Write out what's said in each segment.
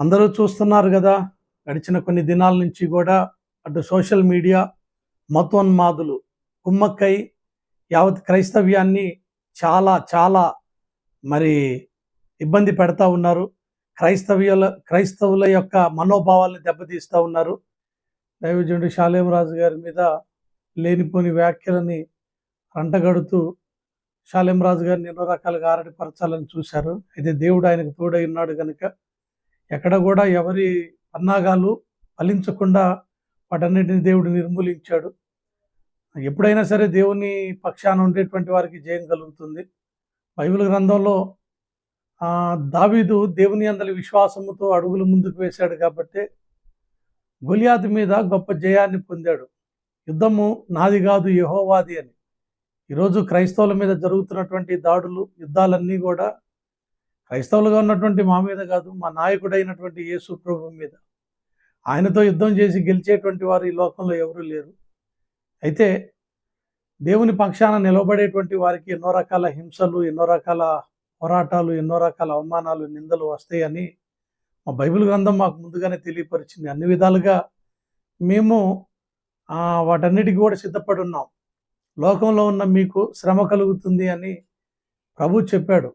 అందరూ చూస్తున్నారు కదా గడిచిన కొన్ని దినాల నుంచి కూడా అటు సోషల్ మీడియా మతోన్మాదులు కుమ్మక్కై యావత్ క్రైస్తవ్యాన్ని చాలా చాలా మరి ఇబ్బంది పెడతా ఉన్నారు. క్రైస్తవ్యుల క్రైస్తవుల యొక్క మనోభావాల్ని దెబ్బతీస్తూ ఉన్నారు. దైవజనుడు శాలేం రాజు గారి మీద లేనిపోని వ్యాఖ్యలని రంటగడుతూ శాలేం రాజు గారిని ఎన్నో రకాలుగా ఆరడిపరచాలని చూశారు. అయితే దేవుడు ఆయనకు తోడై ఉన్నాడు కనుక ఎక్కడ కూడా ఎవరి పన్నాగాలు ఫలించకుండా వాటన్నిటిని దేవుడు నిర్మూలించాడు. ఎప్పుడైనా సరే దేవుని పక్షాన ఉండేటువంటి వారికి జయం కలుగుతుంది. బైబిల్ గ్రంథంలో దావీదు దేవుని అందరి విశ్వాసముతో అడుగులు ముందుకు వేశాడు కాబట్టి గొలియాతు మీద గొప్ప జయాన్ని పొందాడు. యుద్ధము నాది కాదు యహోవాది అని. ఈరోజు క్రైస్తవుల మీద జరుగుతున్నటువంటి దాడులు యుద్ధాలన్నీ కూడా క్రైస్తవులుగా ఉన్నటువంటి మా మీద కాదు మా నాయకుడైనటువంటి యేసు ప్రభు మీద. ఆయనతో యుద్ధం చేసి గెలిచేటువంటి వారు ఈ లోకంలో ఎవరూ లేరు. అయితే దేవుని పక్షాన నిలబడేటువంటి వారికి ఎన్నో రకాల హింసలు ఎన్నో రకాల పోరాటాలు ఎన్నో రకాల అవమానాలు నిందలు వస్తాయని మా బైబిల్ గ్రంథం మాకు ముందుగానే తెలియపరిచింది. అన్ని విధాలుగా మేము వాటన్నిటికీ కూడా సిద్ధపడి ఉన్నాం. లోకంలో ఉన్న మీకు శ్రమ కలుగుతుంది అని ప్రభు చెప్పాడు.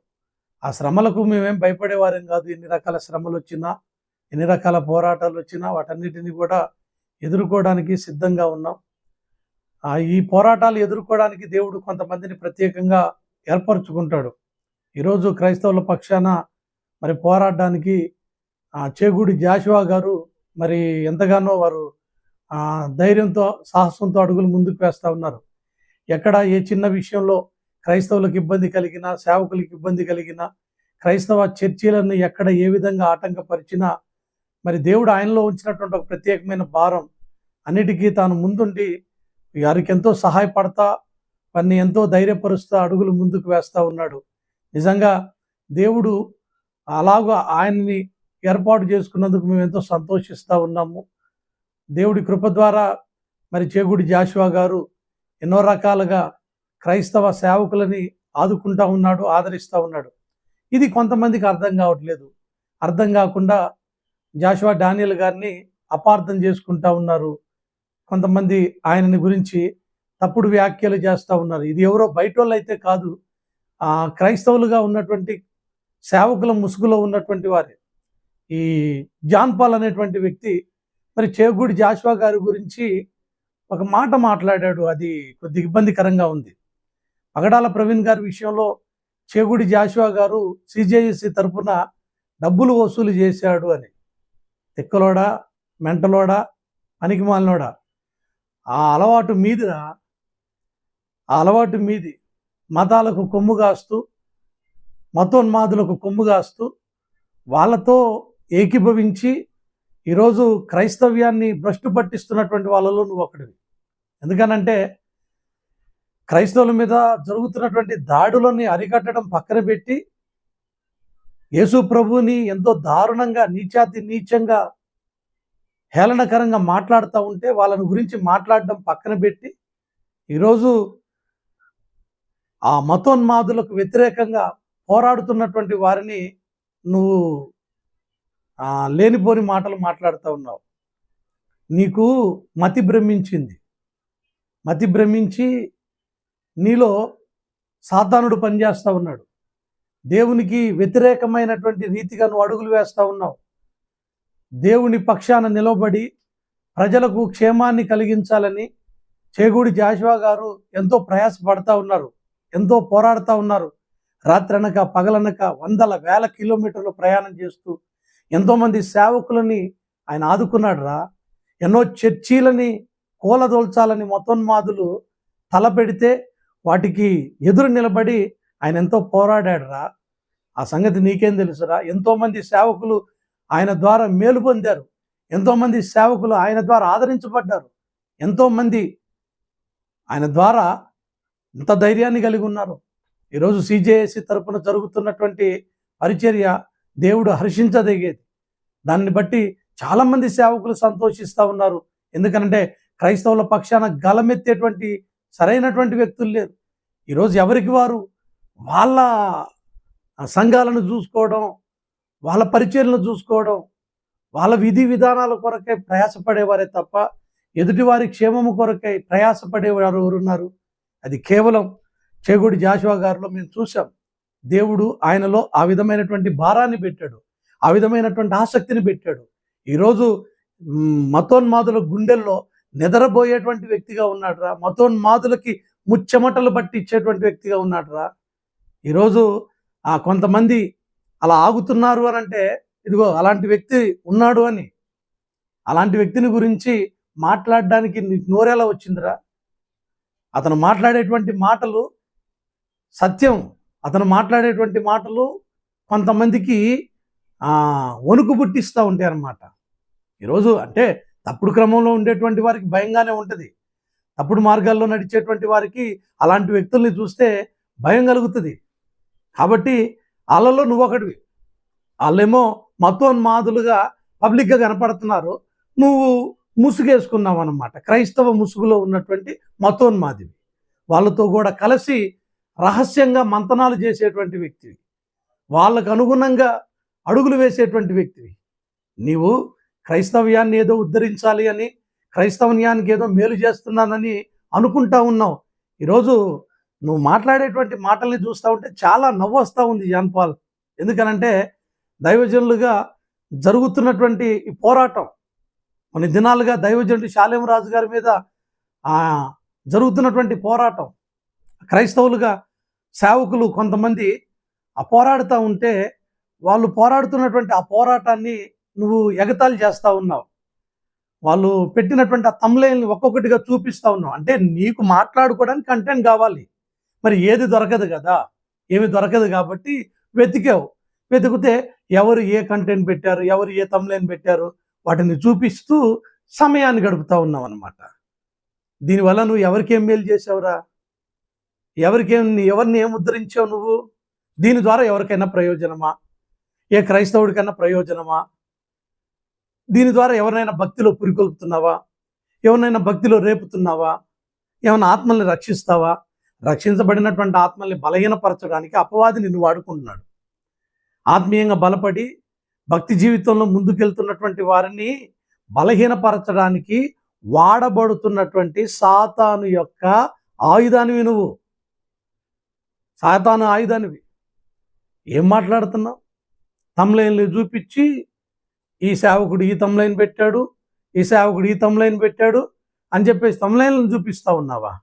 ఆ శ్రమలకు మేమేం భయపడేవారేం కాదు. ఎన్ని రకాల శ్రమలు వచ్చినా ఎన్ని రకాల పోరాటాలు వచ్చినా వాటన్నిటిని కూడా ఎదుర్కోవడానికి సిద్ధంగా ఉన్నాం. ఈ పోరాటాలు ఎదుర్కోవడానికి దేవుడు కొంతమందిని ప్రత్యేకంగా ఏర్పరచుకుంటాడు. ఈరోజు క్రైస్తవుల పక్షాన మరి పోరాడడానికి చేగూడి జాషువా గారు మరి ఎంతగానో వారు ధైర్యంతో సాహసంతో అడుగులు ముందుకు వేస్తూ ఉన్నారు. ఎక్కడ ఏ చిన్న విషయంలో క్రైస్తవులకు ఇబ్బంది కలిగినా సేవకులకు ఇబ్బంది కలిగినా క్రైస్తవ చర్చీలను ఎక్కడ ఏ విధంగా ఆటంకపరిచినా మరి దేవుడు ఆయనలో ఉంచినటువంటి ఒక ప్రత్యేకమైన భారం అన్నిటికీ తాను ముందుండి వారికి ఎంతో సహాయపడతా వారిని ఎంతో ధైర్యపరుస్తూ అడుగులు ముందుకు వేస్తూ ఉన్నాడు. నిజంగా దేవుడు అలాగా ఆయన్ని ఏర్పాటు చేసుకున్నందుకు మేము ఎంతో సంతోషిస్తూ ఉన్నాము. దేవుడి కృప ద్వారా మరి చేగుడి జాషువా గారు ఎన్నో రకాలుగా క్రైస్తవ సేవకులని ఆదుకుంటా ఉన్నాడు ఆదరిస్తూ ఉన్నాడు. ఇది కొంతమందికి అర్థం కావట్లేదు. అర్థం కాకుండా జాషువా డానియల్ గారిని అపార్థం చేసుకుంటా ఉన్నారు. కొంతమంది ఆయనని గురించి తప్పుడు వ్యాఖ్యలు చేస్తూ ఉన్నారు. ఇది ఎవరో బయట వాళ్ళు అయితే కాదు ఆ క్రైస్తవులుగా ఉన్నటువంటి సేవకుల ముసుగులో ఉన్నటువంటి వారే. ఈ జాన్ పాల్ అనేటువంటి వ్యక్తి మరి చేగూడి జాషువా గారి గురించి ఒక మాట మాట్లాడాడు. అది కొద్ది ఇబ్బందికరంగా ఉంది. అగడాల ప్రవీణ్ గారి విషయంలో చేగుడి జాషువా గారు సిజేఎస్సి తరపున డబ్బులు వసూలు చేశాడు అని. తిక్కలోడా మెంటలోడా పనికిమాలినోడా. ఆ అలవాటు మీదిరా. ఆ అలవాటు మీది. మతాలకు కొమ్ము కాస్తూ మతోన్మాదులకు కొమ్ము కాస్తూ వాళ్ళతో ఏకీభవించి ఈరోజు క్రైస్తవ్యాన్ని భ్రష్టు పట్టిస్తున్నటువంటి వాళ్ళలో నువ్వు ఒకటివి ఎందుకనంటే క్రైస్తవుల మీద జరుగుతున్నటువంటి దాడులని అరికట్టడం పక్కన పెట్టి యేసు ప్రభుని ఎంతో దారుణంగా నీచాతి నీచంగా హేళనకరంగా మాట్లాడుతూ ఉంటే వాళ్ళని గురించి మాట్లాడడం పక్కన పెట్టి ఈరోజు ఆ మతోన్మాదులకు వ్యతిరేకంగా పోరాడుతున్నటువంటి వారిని నువ్వు లేనిపోని మాటలు మాట్లాడుతూ ఉన్నావు. నీకు మతి భ్రమించింది. మతి భ్రమించి నీలో సాతానుడు పనిచేస్తూ ఉన్నాడు. దేవునికి వ్యతిరేకమైనటువంటి రీతిగా నువ్వు అడుగులు వేస్తూ ఉన్నావు. దేవుని పక్షాన నిలబడి ప్రజలకు క్షేమాన్ని కలిగించాలని చేగూడి జాషువా గారు ఎంతో ప్రయాసపడతా ఉన్నారు. ఎంతో పోరాడుతూ ఉన్నారు. రాత్రనక పగలనక వందల వేల కిలోమీటర్లు ప్రయాణం చేస్తూ ఎంతోమంది సేవకులని ఆయన ఆదుకున్నాడు రా ఎన్నో చర్చీలని కూలదోల్చాలని మతోన్మాదులు తలపెడితే వాటికి ఎదురు నిలబడి ఆయన ఎంతో పోరాడాడు రా ఆ సంగతి నీకేం తెలుసురా? ఎంతోమంది సేవకులు ఆయన ద్వారా మేలు పొందారు. ఎంతోమంది సేవకులు ఆయన ద్వారా ఆదరించబడ్డారు. ఎంతోమంది ఆయన ద్వారా ఇంత ధైర్యాన్ని కలిగి ఉన్నారు. ఈరోజు సిజేఎస్సి తరపున జరుగుతున్నటువంటి పరిచర్య దేవుడు హర్షించదగేది దాన్ని బట్టి చాలామంది సేవకులు సంతోషిస్తూ ఉన్నారు. ఎందుకంటే క్రైస్తవుల పక్షాన గలమెత్తేటువంటి సరైనటువంటి వ్యక్తులు లేరు. ఈరోజు ఎవరికి వారు? వాళ్ళ సంఘాలను చూసుకోవడం వాళ్ళ పరిచయలను చూసుకోవడం వాళ్ళ విధి విధానాల కొరకై ప్రయాసపడేవారే తప్ప ఎదుటివారి క్షేమము కొరకై ప్రయాసపడేవారు ఎవరున్నారు? అది కేవలం చేగుడి జాషువా గారిలో మేము చూసాం దేవుడు ఆయనలో ఆ విధమైనటువంటి భారాన్ని పెట్టాడు ఆ విధమైనటువంటి ఆసక్తిని పెట్టాడు. ఈరోజు మతోన్మాదుల గుండెల్లో నిద్రపోయేటువంటి వ్యక్తిగా ఉన్నాడురా. మతోన్మాదులకి ముచ్చెమటలు బట్టి ఇచ్చేటువంటి వ్యక్తిగా ఉన్నాడురా. ఈరోజు ఆ కొంతమంది అలా ఆగుతున్నారు అని అంటే ఇదిగో అలాంటి వ్యక్తి ఉన్నాడు అని. అలాంటి వ్యక్తిని గురించి మాట్లాడడానికి నీకు నోరేలా వచ్చిందిరా? అతను మాట్లాడేటువంటి మాటలు సత్యం. అతను మాట్లాడేటువంటి మాటలు కొంతమందికి వణుకు పుట్టిస్తూ ఉంటాయి అన్నమాట ఈరోజు అంటే తప్పుడు క్రమంలో ఉండేటువంటి వారికి భయంగానే ఉంటుంది. తప్పుడు మార్గాల్లో నడిచేటువంటి వారికి అలాంటి వ్యక్తుల్ని చూస్తే భయం కలుగుతుంది. కాబట్టి వాళ్ళలో నువ్వు ఒకటివి వాళ్ళేమో మతోన్మాదులుగా పబ్లిక్గా కనపడుతున్నారు. నువ్వు ముసుగేసుకున్నావు అనమాట క్రైస్తవ ముసుగులో ఉన్నటువంటి మతోన్మాదివి. వాళ్ళతో కూడా కలిసి రహస్యంగా మంతనాలు చేసేటువంటి వ్యక్తివి. వాళ్ళకు అనుగుణంగా అడుగులు వేసేటువంటి వ్యక్తివి. నీవు క్రైస్తవ్యాన్ని ఏదో ఉద్ధరించాలి అని క్రైస్తవ్యానికి ఏదో మేలు చేస్తున్నానని అనుకుంటా ఉన్నావు. ఈరోజు నువ్వు మాట్లాడేటువంటి మాటల్ని చూస్తూ ఉంటే చాలా నవ్వు వస్తూ ఉంది జాన్పాల్ ఎందుకనంటే దైవజనులుగా జరుగుతున్నటువంటి ఈ పోరాటం కొన్ని దినాలుగా దైవజనుడు శాలేం రాజు గారి మీద జరుగుతున్నటువంటి పోరాటం క్రైస్తవులుగా సేవకులు కొంతమంది ఆ పోరాడుతూ ఉంటే వాళ్ళు పోరాడుతున్నటువంటి ఆ పోరాటాన్ని నువ్వు ఎగతాళి చేస్తూ ఉన్నావు. వాళ్ళు పెట్టినటువంటి ఆ తమ్లైన్ని ఒక్కొక్కటిగా చూపిస్తూ ఉన్నావు. అంటే నీకు మాట్లాడుకోవడానికి కంటెంట్ కావాలి. మరి ఏది దొరకదు కదా? ఏమి దొరకదు కాబట్టి వెతికావు. వెతికితే ఎవరు ఏ కంటెంట్ పెట్టారు? ఎవరు ఏ తమ్లైన్ పెట్టారు? వాటిని చూపిస్తూ సమయాన్ని గడుపుతూ ఉన్నావు అనమాట దీనివల్ల నువ్వు ఎవరికేం మేలు చేసావురా ఎవరికేం ఎవరిని ఏం ఉద్ధరించావు నువ్వు? దీని ద్వారా ఎవరికైనా ప్రయోజనమా? ఏ క్రైస్తవుడికైనా ప్రయోజనమా? దీని ద్వారా ఎవరినైనా భక్తిలో పురికొల్పుతున్నావా? ఎవరినైనా భక్తిలో రేపుతున్నావా? ఏమైనా ఆత్మల్ని రక్షిస్తావా? రక్షించబడినటువంటి ఆత్మల్ని బలహీనపరచడానికి అపవాది నిన్ను వాడుకుంటున్నాడు. ఆత్మీయంగా బలపడి భక్తి జీవితంలో ముందుకెళ్తున్నటువంటి వారిని బలహీనపరచడానికి వాడబడుతున్నటువంటి సాతాను యొక్క ఆయుధానివి నువ్వు. సాతాను ఆయుధానివి. ఏం మాట్లాడుతున్నావు? తమలేని చూపించి ఈ సేవకుడు ఈ తమ్లైన్ పెట్టాడు ఈ సేవకుడు ఈ తమ్లైన్ పెట్టాడు అని చెప్పేసి తమ్లైన్లను చూపిస్తా ఉన్నావా?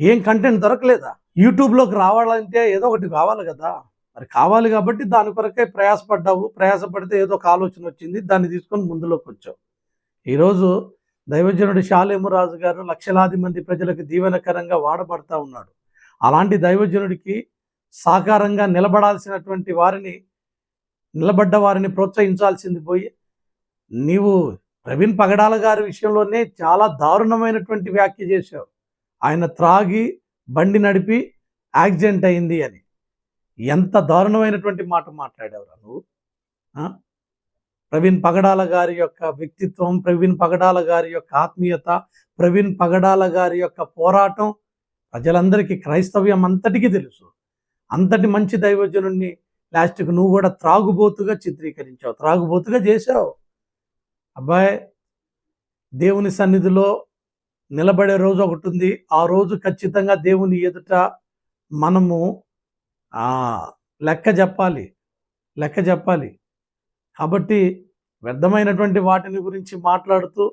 ఏం కంటెంట్ దొరకలేదా? యూట్యూబ్లోకి రావాలంటే ఏదో ఒకటి కావాలి కదా. మరి కావాలి కాబట్టి దాని కొరకే ప్రయాసపడ్డావు ప్రయాసపడితే ఏదో ఒక ఆలోచన వచ్చింది దాన్ని తీసుకొని ముందులోకి వచ్చావు. ఈరోజు దైవజనుడు శాలేము రాజు గారు లక్షలాది మంది ప్రజలకు దీవెనకరంగా వాడబడతా ఉన్నాడు. అలాంటి దైవజనుడికి సాకారంగా నిలబడాల్సినటువంటి వారిని నిలబడ్డ వారిని ప్రోత్సహించాల్సింది పోయి నీవు ప్రవీణ్ పగడాల గారి విషయంలోనే చాలా దారుణమైనటువంటి వ్యాఖ్య చేశావు. ఆయన త్రాగి బండి నడిపి యాక్సిడెంట్ అయింది అని. ఎంత దారుణమైనటువంటి మాట మాట్లాడావు నువ్వు? ప్రవీణ్ పగడాల గారి యొక్క వ్యక్తిత్వం ప్రవీణ్ పగడాల గారి యొక్క ఆత్మీయత ప్రవీణ్ పగడాల గారి యొక్క పోరాటం ప్రజలందరికీ క్రైస్తవ్యం అంతటికీ తెలుసు. అంతటి మంచి దైవజనుణ్ణి లాస్ట్కి నువ్వు కూడా త్రాగుబోతుగా చిత్రీకరించావు త్రాగుబోతుగా చేశావు. అబ్బాయి దేవుని సన్నిధిలో నిలబడే రోజు ఒకటి ఉంది. ఆ రోజు ఖచ్చితంగా దేవుని ఎదుట మనము లెక్క చెప్పాలి లెక్క చెప్పాలి. కాబట్టి వ్యర్థమైనటువంటి వాటిని గురించి మాట్లాడుతూ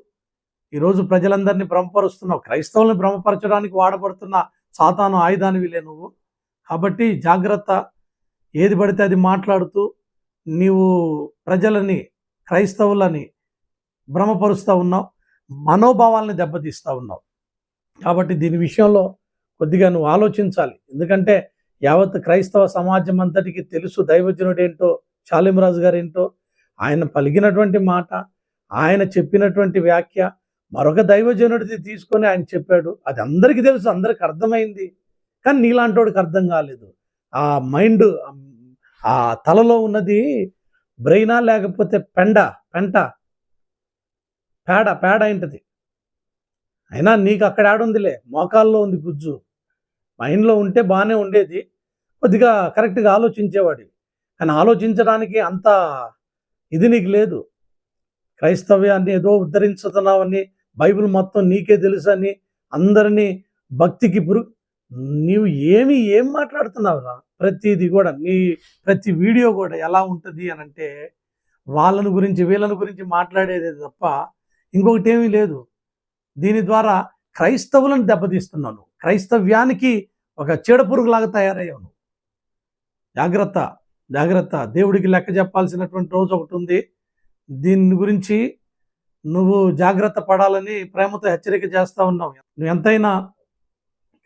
ఈరోజు ప్రజలందరినీ భ్రమపరుస్తున్నావు. క్రైస్తవుల్ని భ్రమపరచడానికి వాడబడుతున్న సాతాను ఆయుధానివిలే నువ్వు. కాబట్టి జాగ్రత్త ఏది పడితే అది మాట్లాడుతూ నీవు ప్రజలని క్రైస్తవులని భ్రమపరుస్తూ ఉన్నావు మనోభావాలని దెబ్బతీస్తూ ఉన్నావు. కాబట్టి దీని విషయంలో కొద్దిగా నువ్వు ఆలోచించాలి. ఎందుకంటే యావత్ క్రైస్తవ సమాజం అంతటికి తెలుసు దైవజనుడు ఏంటో శాలిమరాజు గారేంటో ఆయన పలికినటువంటి మాట ఆయన చెప్పినటువంటి వ్యాఖ్య మరొక దైవజనుడిది తీసుకొని ఆయన చెప్పాడు. అది అందరికీ తెలుసు అందరికి అర్థమైంది. కానీ నీలాంటోడికి అర్థం కాలేదు. ఆ మైండ్ ఆ తలలో ఉన్నది బ్రెయినా లేకపోతే పెండ పెంట? పేడ పేడ ఏంటది? అయినా నీకు అక్కడ ఆడుందిలే మోకాల్లో ఉంది గుజ్జు మైండ్లో ఉంటే బాగానే ఉండేది. కొద్దిగా కరెక్ట్గా ఆలోచించేవాడి కానీ ఆలోచించడానికి అంత ఇది నీకు లేదు. క్రైస్తవ్యాన్ని ఏదో ఉద్ధరించుతున్నావని బైబిల్ మొత్తం నీకే తెలుసని అందరినీ భక్తికి పురు నీవు ఏమి ఏం మాట్లాడుతున్నావురా ప్రతిది కూడా నీ ప్రతి వీడియో కూడా ఎలా ఉంటుంది అని అంటే వాళ్ళని గురించి వీళ్ళని గురించి మాట్లాడేది తప్ప ఇంకొకటి ఏమీ లేదు. దీని ద్వారా క్రైస్తవులను దెబ్బతీస్తున్నాను క్రైస్తవ్యానికి ఒక చెడపురుగులాగా తయారయ్యాను జాగ్రత్త జాగ్రత్త. దేవుడికి లెక్క చెప్పాల్సినటువంటి రోజు ఒకటి ఉంది. దీని గురించి నువ్వు జాగ్రత్త పడాలని ప్రేమతో హెచ్చరిక చేస్తూ ఉన్నావు. నువ్వు ఎంతైనా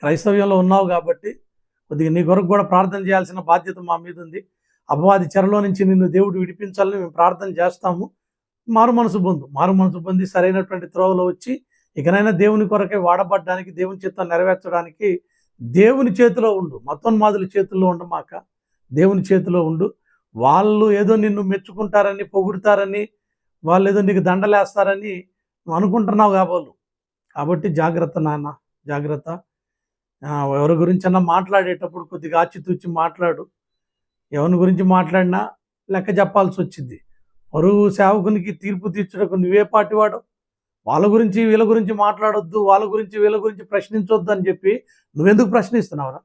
క్రైస్తవ్యంలో ఉన్నావు కాబట్టి కొద్దిగా నీ కొరకు కూడా ప్రార్థన చేయాల్సిన బాధ్యత మా మీద ఉంది. అపవాది చెరలో నుంచి నిన్ను దేవుడు విడిపించాలని మేము ప్రార్థన చేస్తాము. మారు మనసు పొందు. మారు మనసు పొంది సరైనటువంటి త్రోవలో వచ్చి ఇకనైనా దేవుని కొరకే వాడబడ్డానికి దేవుని చిత్తం నెరవేర్చడానికి దేవుని చేతిలో ఉండు. మతోన్మాదుల చేతుల్లో ఉండమాక దేవుని చేతిలో ఉండు. వాళ్ళు ఏదో నిన్ను మెచ్చుకుంటారని పొగుడుతారని వాళ్ళు ఏదో నీకు దండలేస్తారని అనుకుంటున్నావు కాబోలు. కాబట్టి జాగ్రత్త నాన్న జాగ్రత్త. ఎవరి గురించన్నా మాట్లాడేటప్పుడు కొద్దిగా ఆచితూచి మాట్లాడు. ఎవరి గురించి మాట్లాడినా లెక్క చెప్పాల్సి వచ్చింది. పరువు సేవకునికి తీర్పు తీర్చడకు నువ్వే పాటివాడు. వాళ్ళ గురించి వీళ్ళ గురించి మాట్లాడొద్దు వాళ్ళ గురించి వీళ్ళ గురించి ప్రశ్నించొద్దు అని చెప్పి నువ్వెందుకు ప్రశ్నిస్తున్నావురా?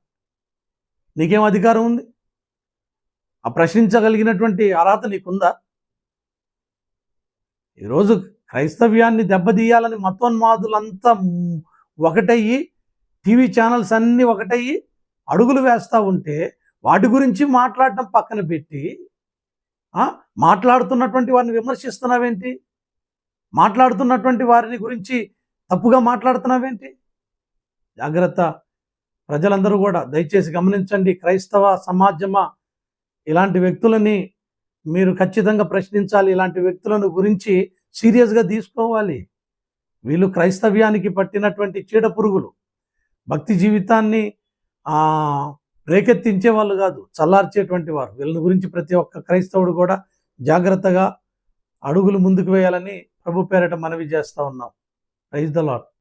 నీకేం అధికారం ఉంది? ఆ ప్రశ్నించగలిగినటువంటి అర్హత నీకుందా? ఈరోజు క్రైస్తవ్యాన్ని దెబ్బతీయాలని మతోన్మాదులంతా ఒకటయ్యి టీవీ ఛానల్స్ అన్నీ ఒకటయ్యి అడుగులు వేస్తూ ఉంటే వాటి గురించి మాట్లాడటం పక్కన పెట్టి మాట్లాడుతున్నటువంటి వారిని విమర్శిస్తున్నావేంటి? మాట్లాడుతున్నటువంటి వారిని గురించి తప్పుగా మాట్లాడుతున్నావేంటి? జాగ్రత్త. ప్రజలందరూ కూడా దయచేసి గమనించండి. క్రైస్తవ సమాజమా? ఇలాంటి వ్యక్తులని మీరు ఖచ్చితంగా ప్రశ్నించాలి. ఇలాంటి వ్యక్తులను గురించి సీరియస్గా తీసుకోవాలి. వీళ్ళు క్రైస్తవ్యానికి పట్టినటువంటి చీడ పురుగులు. భక్తి జీవితాన్ని రేకెత్తించే వాళ్ళు కాదు చల్లార్చేటువంటి వారు. వీళ్ళని గురించి ప్రతి ఒక్క క్రైస్తవుడు కూడా జాగ్రత్తగా అడుగులు ముందుకు వేయాలని ప్రభు పేరట మనవి చేస్తూ ఉన్నాం. Praise the lord